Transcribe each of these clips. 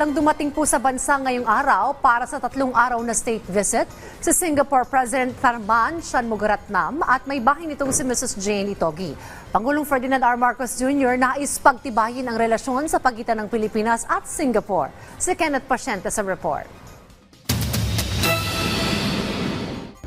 nang dumating po sa bansa ngayong araw para sa tatlong araw na state visit si Singapore President Tharman Shanmugaratnam at may bahay nitong si Mrs. Jane Itogi. Pangulong Ferdinand R. Marcos Jr. nais pagtibayin ang relasyon sa pagitan ng Pilipinas at Singapore. Si Kenneth Pasyente sa report.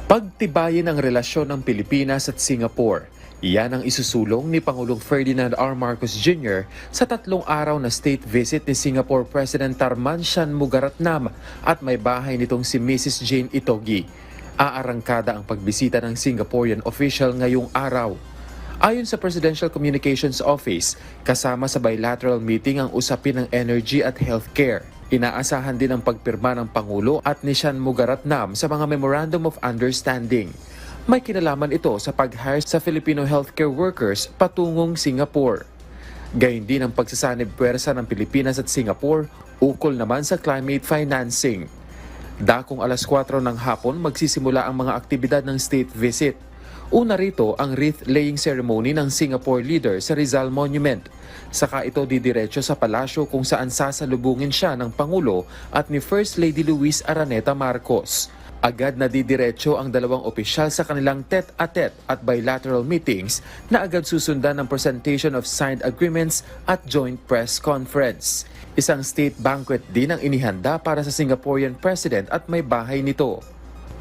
Pagtibayin ang relasyon ng Pilipinas at Singapore. Iyan ang isusulong ni Pangulong Ferdinand R. Marcos Jr. sa tatlong araw na state visit ni Singapore President Tarman Shanmugaratnam at may bahay nitong si Mrs. Jane Itogi. Aarangkada ang pagbisita ng Singaporean official ngayong araw. Ayon sa Presidential Communications Office, kasama sa bilateral meeting ang usapin ng energy at healthcare. Inaasahan din ang pagpirma ng Pangulo at ni Shan Mugaratnam sa mga Memorandum of Understanding. May kinalaman ito sa pag-hire sa Filipino healthcare workers patungong Singapore. Gayun din ang pagsasanib puwersa ng Pilipinas at Singapore ukol naman sa climate financing. Dakong alas 4 ng hapon magsisimula ang mga aktibidad ng state visit. Una rito ang wreath-laying ceremony ng Singapore leader sa Rizal Monument. Saka ito didiretso sa palasyo kung saan sasalubungin siya ng Pangulo at ni First Lady Luis Araneta Marcos. Agad na didiretso ang dalawang opisyal sa kanilang tet-a-tet at bilateral meetings na agad susundan ng presentation of signed agreements at joint press conference. Isang state banquet din ang inihanda para sa Singaporean President at may bahay nito.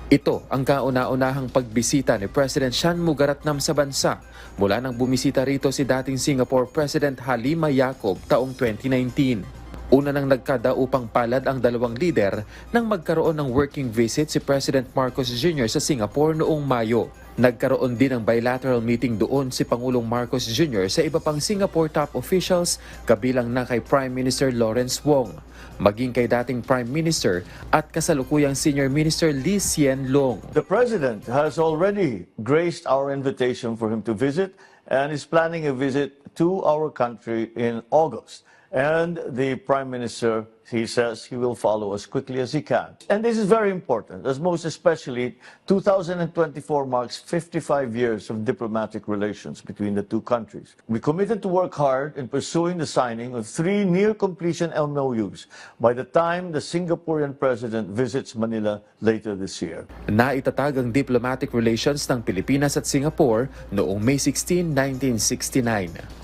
Ito ang kauna-unahang pagbisita ni President Shan Mugaratnam sa bansa mula nang bumisita rito si dating Singapore President Halima Yacob taong 2019. Una nang nagkadaupang palad ang dalawang lider nang magkaroon ng working visit si President Marcos Jr. sa Singapore noong Mayo. Nagkaroon din ng bilateral meeting doon si Pangulong Marcos Jr. sa iba pang Singapore top officials kabilang na kay Prime Minister Lawrence Wong, maging kay dating Prime Minister at kasalukuyang Senior Minister Lee Hsien Loong. The President has already graced our invitation for him to visit and is planning a visit to our country in August. And the Prime Minister, he says he will follow as quickly as he can. And this is very important, as most especially 2024 marks 55 years of diplomatic relations between the two countries. We committed to work hard in pursuing the signing of three near completion MOUs by the time the Singaporean President visits Manila later this year. Naitatag ang diplomatic relations ng Pilipinas at Singapore noong May 16, 1969.